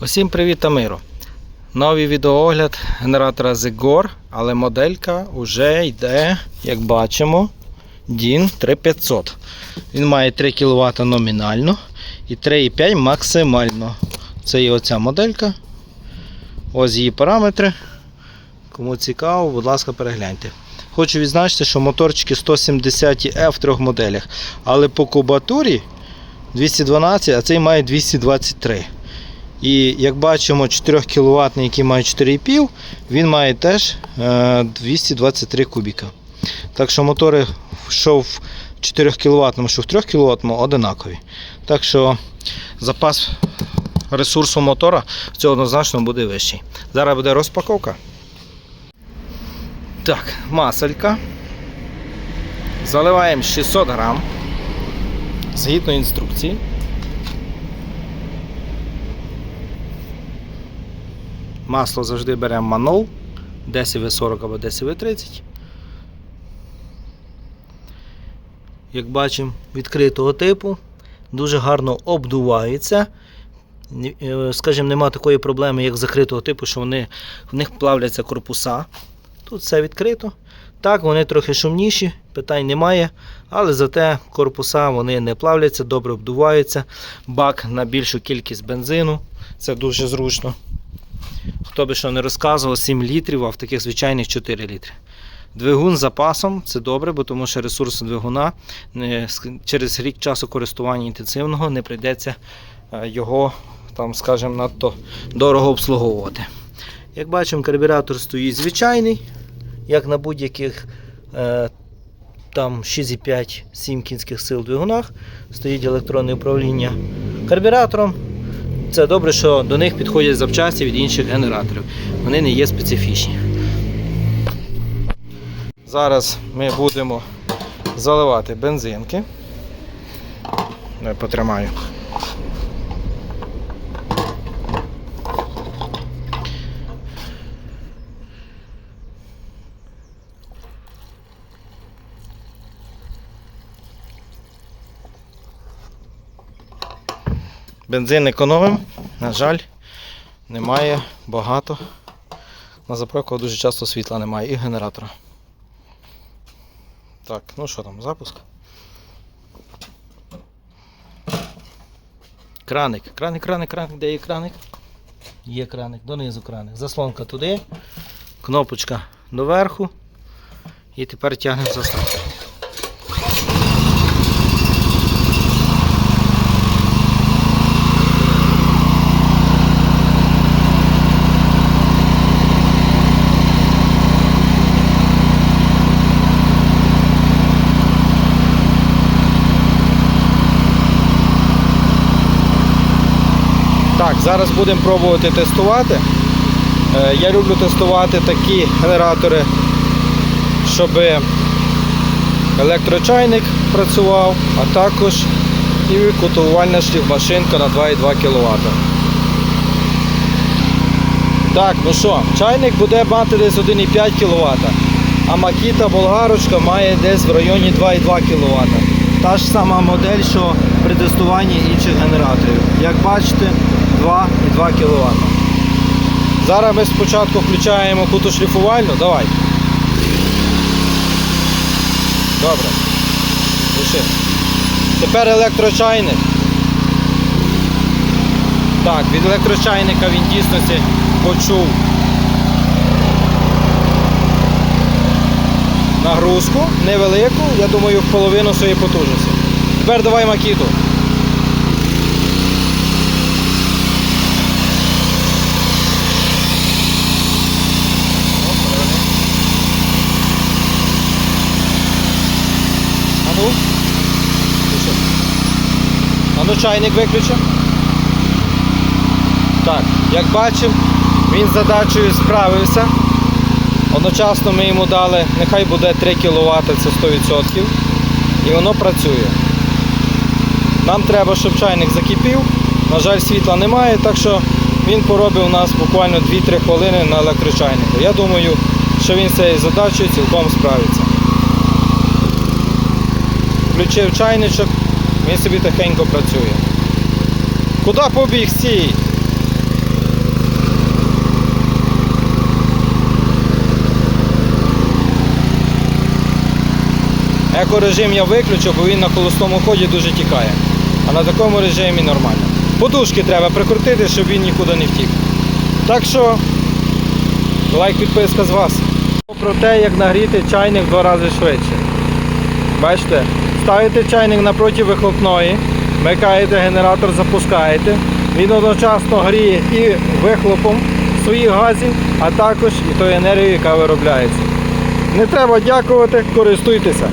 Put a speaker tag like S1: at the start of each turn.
S1: Усім привіт та миру! Новий відеоогляд генератора Zigor, але моделька вже йде, як бачимо, DIN 3500. Він має 3 кВт номінально і 3,5 максимально. Це є оця моделька. Ось її параметри. Кому цікаво, будь ласка, перегляньте. Хочу відзначити, що моторчики 170F в трьох моделях, але по кубатурі 212, а цей має 223. І як бачимо, 4 кВт, який має 4,5, він має теж е, 223 кубіка. Так що мотори, що в 4 кВт, що в 3 кВт одинакові. Так що запас ресурсу мотора цього однозначно буде вищий. Зараз буде розпаковка. Так, маселька. Заливаємо 600 грам. Згідно інструкції. Масло завжди беремо манол 10В40 або 10В30. Як бачимо, відкритого типу, дуже гарно обдувається. Е, Скажімо, нема такої проблеми, як закритого типу, що вони, в них плавляться корпуса. Тут все відкрито. Так, вони трохи шумніші, питань немає, але зате корпуса вони не плавляться, добре обдуваються. Бак на більшу кількість бензину. Це дуже зручно. Хто би що не розказував, 7 літрів, а в таких звичайних 4 літри. Двигун з запасом це добре, бо тому що ресурс двигуна не, через рік часу користування інтенсивного не прийдеться е, його, там, скажімо, надто дорого обслуговувати. Як бачимо, карбюратор стоїть звичайний, як на будь-яких е, там 6,5-7 кінських сил двигунах. Стоїть електронне управління карбюратором. Це добре, що до них підходять запчасті від інших генераторів. Вони не є специфічні. Зараз ми будемо заливати бензинки. Потримаю. Бензин економим, на жаль, немає багато. На заправку дуже часто світла немає і генератора. Так, ну що там, запуск. Краник, краник, краник, краник, де є краник? Є краник, донизу краник. Заслонка туди, кнопочка доверху. І тепер тягнемо заставку. Так, зараз будемо пробувати тестувати. Е, Я люблю тестувати такі генератори, щоб електрочайник працював, а також і кутувальна шліфмашинка на 2,2 кВт. Так, ну що, чайник буде мати десь 1,5 кВт, а Макіта болгарочка має десь в районі 2,2 кВт. Та ж сама модель, що при тестуванні інших генераторів. Як бачите, 2,2 кВт. Зараз ми спочатку включаємо кутошліфувальну. Давай. Добре. Лиши. Тепер електрочайник. Так, від електрочайника він дійсності почув нагрузку невелику, я думаю, в половину своєї потужності. Тепер давай макіту. А ну. Тише. А ну чайник виключи. Так, як бачимо, він з задачею справився. Одночасно ми йому дали, нехай буде 3 кВт, це 100%. І воно працює. Нам треба, щоб чайник закипів. На жаль, світла немає, так що він поробив у нас буквально 2-3 хвилини на електрочайнику. Я думаю, що він з цією задачею цілком справиться. Включив чайничок, він собі тихенько працює. Куди побіг сій?
S2: Екорежим я виключу, бо він на холостому ході дуже тікає. А на такому режимі нормально. Подушки треба прикрутити, щоб він нікуди не втік. Так що, лайк, підписка з вас. Про те, як нагріти чайник два рази швидше. Бачите? Ставите чайник напроти вихлопної, вмикаєте генератор, запускаєте. Він одночасно гріє і вихлопом своїх газів, а також і тою енергією, яка виробляється. Не треба дякувати, користуйтеся.